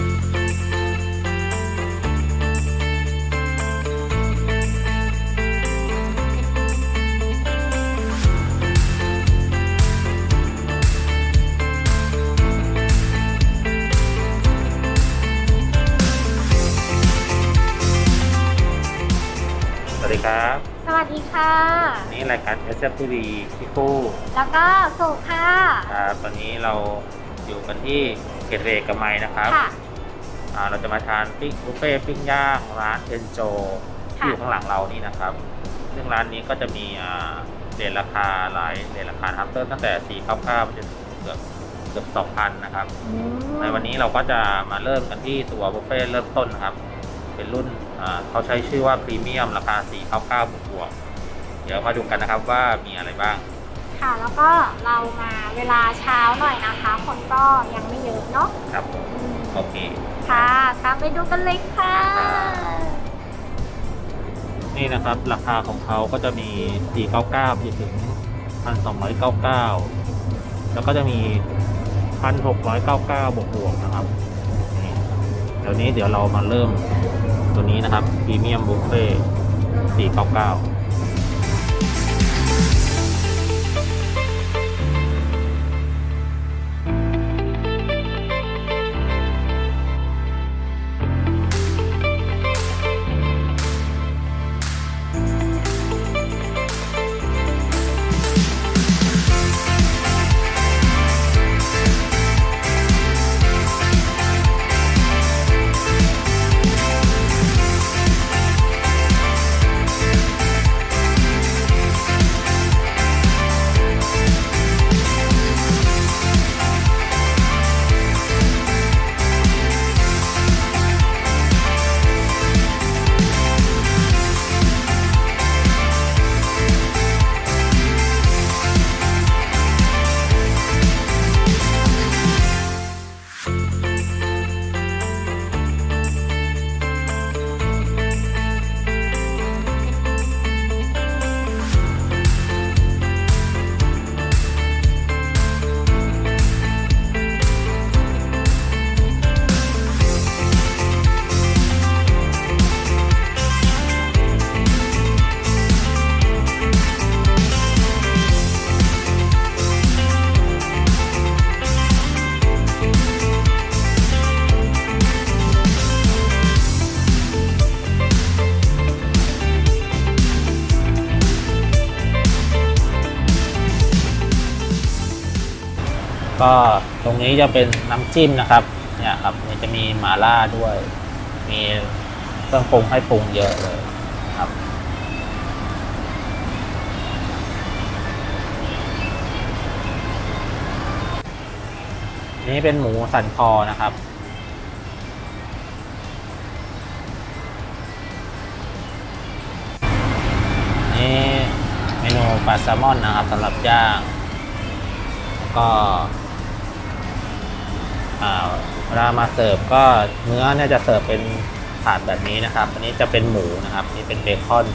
สวัสดีครับ สวัสดีค่ะ นี่รายการ s f TV พี่ฟู่แล้วก็สุค่ะ ครับตอนนี้เราอยู่กันที่เกตเวย์กระไมนะครับ ค่ะ อ่าเราจะมาทานปิ้งบุฟเฟ่ต์ปิ้งย่างร้านเทนโจที่ค่ะอยู่ข้างหลังเรานี่นะครับ ซึ่งร้านนี้ก็จะมีอ่าเรทราคาหลายเรทราคาครับเริ่มตั้งแต่4 9 9ไปจนถึงเกือบเกือบ2,000นะครับอืมในวันนี้เราก็จะมาเริ่มกันที่ตัวบุฟเฟ่ต์เริ่มต้นนะครับ เป็นรุ่นอ่าเขาใช้ชื่อว่าพรีเมียมราคา 499บวกๆเดี๋ยวมาดูกันนะครับว่ามีอะไรบ้าง ค่ะแล้วก็เรามาเวลาเช้าหน่อยนะคะ คนก็ยังไม่เยอะเนาะครับผมอืม โอเค ค่ะ ตามไปดูกันเลยค่ะ นี่นะครับ ราคาของเขาก็จะมี 499ไปถึง 1,299 แล้วก็จะมี 1,699 บวกบวกๆนะครับนี่เดี๋ยวนี้เดี๋ยวเรามาเริ่มตัวนี้นะครับพรีเมียมบุฟเฟ่499 ก็ตรงนี้จะเป็นน้ำจิ้มนะครับ เนี่ยครับมันจะมีหม่าล่าด้วย มีเครื่องปรุงให้ปรุงเยอะเลยครับ นี่เป็นหมูสันคอนะครับนี่เมนูปลาแซลมอนนะครับสำหรับย่าง ก็ เวลามาเสิร์ฟก็เนื้อเนี่ยจะเสิร์ฟเป็นถาดแบบนี้นะครับ อันนี้จะเป็นหมูนะครับ นี่เป็นเบคอน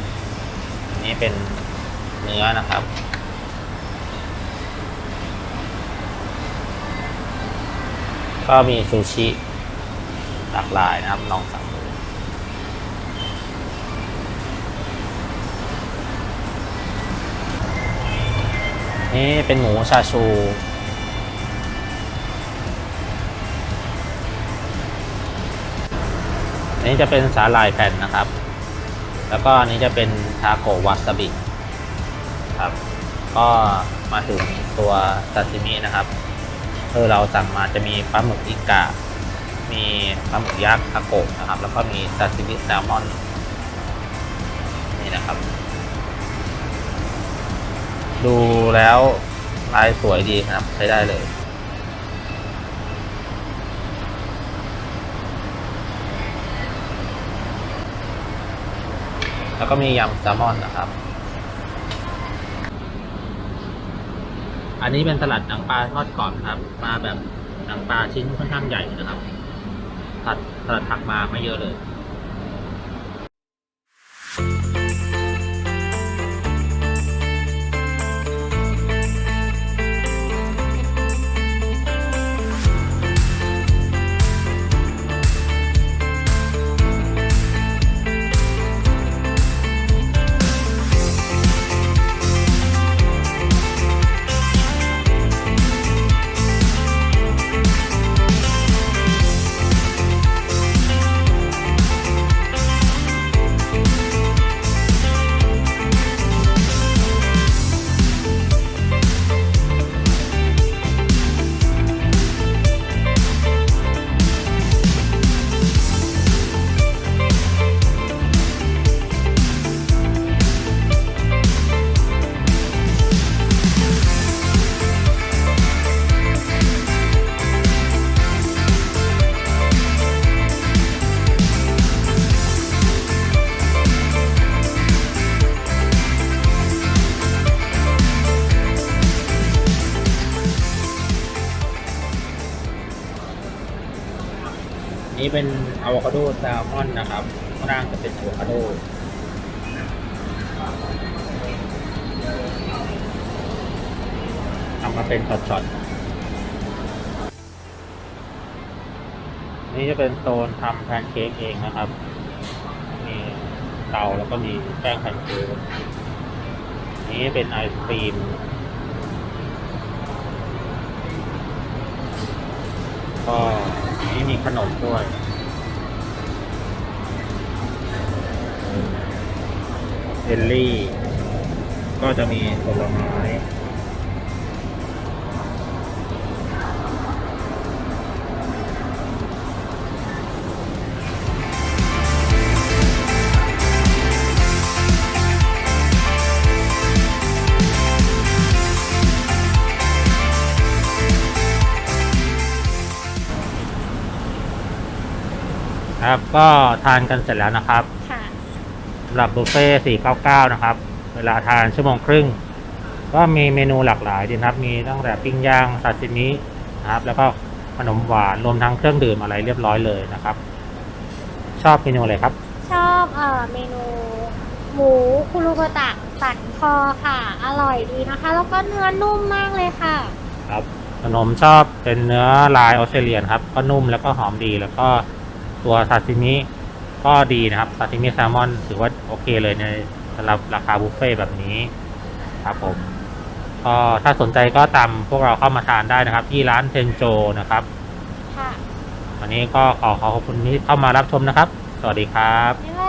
อันนี้เป็นเนื้อนะครับก็มีซูชิหลากหลายนะครับลองสั่งดูนี่เป็นหมูชาชู นี้จะเป็นสาหร่ายแผ่นนะครับ แล้วก็อันนี้จะเป็นทาโกวาซาบิครับ ก็มาถึงตัวซาซิมินะครับคือเราสั่งมาจะมีปลาหมึกอิกะมีปลาหมึกยักษ์ทาโกะนะครับ แล้วก็มีซาซิมิแซลมอนนี่นะครับ ดูแล้วลายสวยดีนะครับใช้ได้เลย แล้วก็มียำแซลมอนนะครับ อันนี้เป็นสลัดหนังปลาทอดกรอบครับ มาแบบหนังปลาชิ้นค่อนข้างใหญ่นะครับ ผัดสลัดถักมาไม่เยอะเลย นี่เป็นอะโวคาโดแซลมอนนะครับข้างล่างจะเป็นอะโวคาโดทำมาเป็นช็อตๆ นี่จะเป็นโซนทำแพนเค้กเองนะครับ มีเตาแล้วก็มีแป้งแพนเค้กนี่เป็นไอศครีมก็ มีขนมด้วยเจลลี่ ก็จะมีผลไม้ ครับก็ทานกันเสร็จแล้วนะครับค่ะ สำหรับบุฟเฟ่ต์499 นะครับ เวลาทานชั่วโมงครึ่ง ก็มีเมนูหลากหลายดีนะครับ มีตั้งแต่ปิ้งย่างซาซิมินะครับ แล้วก็ขนมหวานรวมทั้งเครื่องดื่มอะไรเรียบร้อยเลยนะครับ ชอบเมนูอะไรครับ ชอบเอ่อเมนู หมูคุรุโกตะสันคอค่ะ อร่อยดีนะคะ แล้วก็เนื้อนุ่มมากเลยค่ะ ครับขนมชอบเป็นเนื้อลายออสเตรเลียนครับ ก็นุ่มแล้วก็หอมดีแล้วก็ ตัวซาซิมิก็ดีนะครับซาซิมิแซลมอนถือว่าโอเคเลยในสำหรับราคาบุฟเฟ่ต์แบบนี้ครับผมก็ถ้าสนใจก็ตามพวกเราเข้ามาทานได้นะครับ ที่ร้านเทนโจนะครับค่ะวันนี้ก็ขอขอขอบคุณที่เข้ามารับชมนะครับ สวัสดีครับ บ๊ายบ